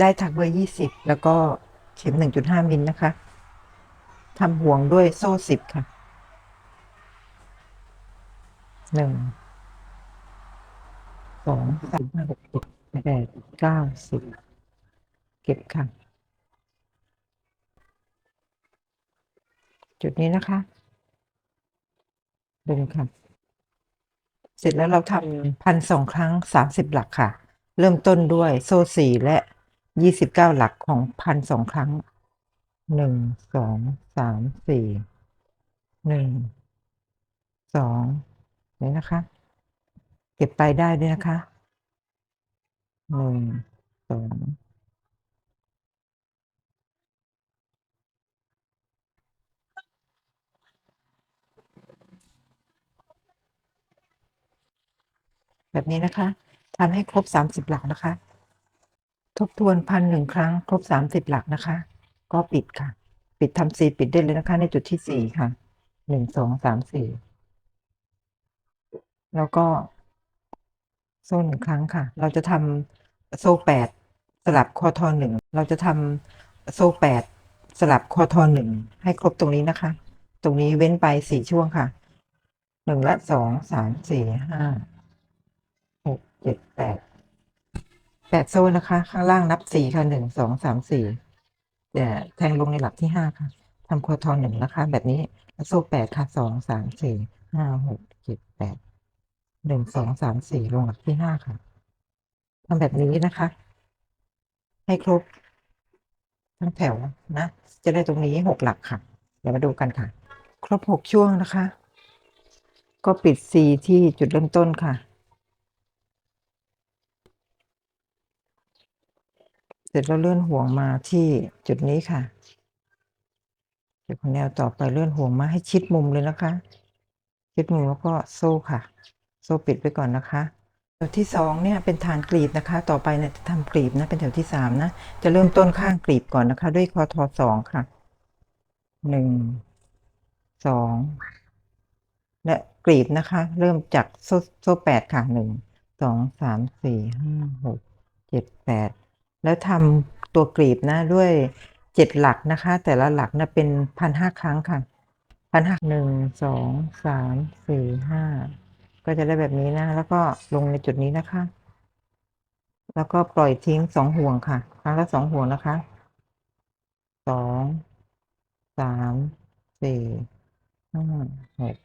ได้ถักเบอร์ยี่สิบแล้วก็เข็มหนึ่งจุดห้ามิลนะคะทำห่วงด้วยโซ่สิบค่ะหนึ่งสองสามห้าหกเจ็ดแปดเก้าสิบเก็บค่ะ จุดนี้นะคะดึงค่ะ เสร็จแล้วเราทำพันสองครั้งสามสิบหลักค่ะ เริ่มต้นด้วยโซ่สี่และ ยี่สิบเก้าหลักของพันสองครั้งหนึ่งสองสามสี่หนึ่งสองนี่นะคะ เก็บไปได้ด้วยนะคะหนึ่งสองแบบนี้นะคะทำให้ครบสามสิบหลักนะคะ ทบทวนพันหนึ่งครั้ง ครบสามสิบหลักนะคะ ก็ปิดค่ะ ปิดทำซีปิดได้เลยนะคะ ในจุดที่สี่ค่ะหนึ่งสองสามสี่แล้วก็โซ่หนึ่งครั้งค่ะ เราจะทำโซ่แปดสลับคอทอหนึ่งเราจะทำโซ่แปดสลับคอทอหนึ่งให้ครบตรงนี้นะคะ ตรงนี้เว้นไปสี่ช่วงค่ะหนึ่งและสองสามสี่ห้าหกเจ็ดแปด แปดโซ่นะคะ ข้างล่างนับสี่ค่ะหนึ่งสองสามสี่แต่แทงลงในหลักที่ห้าค่ะทำโคทอนหนึ่งนะคะ แบบนี้โซ่แปดค่ะสองสามสี่ห้าหกเจ็ดแปดหนึ่งสองสามสี่ลงหลักที่ห้าค่ะทำแบบนี้นะคะ ให้ครบทั้งแถวนะ จะได้ตรงนี้หกหลักค่ะ เดี๋ยวมาดูกันค่ะ ครบหกช่วงนะคะ ก็ปิด C ที่จุดเริ่มต้นค่ะ เสร็จแล้วเลื่อนห่วงมาที่จุดนี้ค่ะจุดแนวต่อไปเลื่อนห่วงมาให้ชิดมุมเลยนะคะ ชิดมุมแล้วก็โซ่ค่ะ โซ่ปิดไปก่อนนะคะแถวที่สองเนี่ยเป็นฐานกรีบนะคะ ต่อไปเนี่ยจะทำกรีบนะเป็นแถวที่สามนะ จะเริ่มต้นข้างกรีบก่อนนะคะ ด้วยคอทอสองค่ะหนึ่งสองและกรีบนะคะ เริ่มจากโซ่โซ่แปดค่ะหนึ่งสองสามสี่ห้าหกเจ็ดแปด แล้วทำตัวกรีบนะด้วยเจ็ดหลักนะคะ แต่ละหลักนะเป็นพันห้าครั้งค่ะพันห้าหนึ่งสองสามสี่ห้าก็จะได้แบบนี้นะ แล้วก็ลงในจุดนี้นะคะ แล้วก็ปล่อยทิ้งสองห่วงค่ะ ครั้งละสองห่วงนะคะสองสามสี่ห้าหก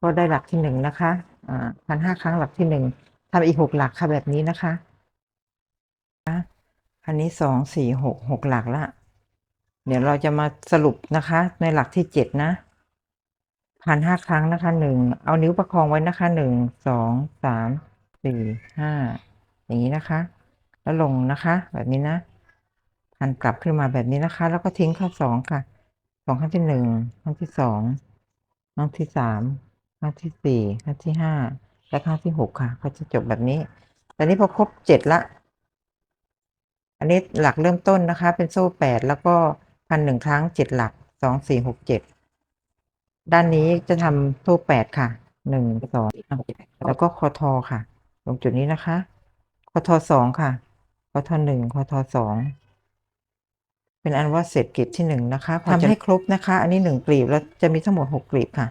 ก็ได้หลักที่หนึ่งนะคะอ่าพันห้าครั้งหลักที่หนึ่งทำอีกหกหลักค่ะแบบนี้นะคะ อันนี้สองสี่หกหกหลักละ เดี๋ยวเราจะมาสรุปนะคะ ในหลักที่เจ็ดนะพันห้าครั้งนะคะหนึ่งเอานิ้วประคองไว้นะคะหนึ่งสองสามสี่ห้าอย่างนี้นะคะ แล้วลงนะคะ แบบนี้นะพันกลับขึ้นมาแบบนี้นะคะ แล้วก็ทิ้งข้าสองค่ะสองครั้งที่หนึ่งครั้งที่สองครั้งที่สามครั้งที่สี่ครั้งที่ห้าและครั้งที่หกค่ะ ก็จะจบแบบนี้แต่นี้พอครบเจ็ดละ อันนี้หลักเริ่มต้นนะคะ เป็นโซ่แปดแล้วก็พันหนึ่งครั้งเจ็ดหลักสองสี่หกเจ็ดด้านนี้จะทำโซ่แปดค่ะหนึ่งสองแล้วก็คอทอค่ะ ตรงจุดนี้นะคะคอทอสองค่ะคอทอหนึ่งคอทอสองเป็นอันว่าเสร็จกลีบที่หนึ่งนะคะทำให้ครบนะคะ อันนี้หนึ่งกลีบแล้วจะมีทั้งหมดหกกลีบค่ะ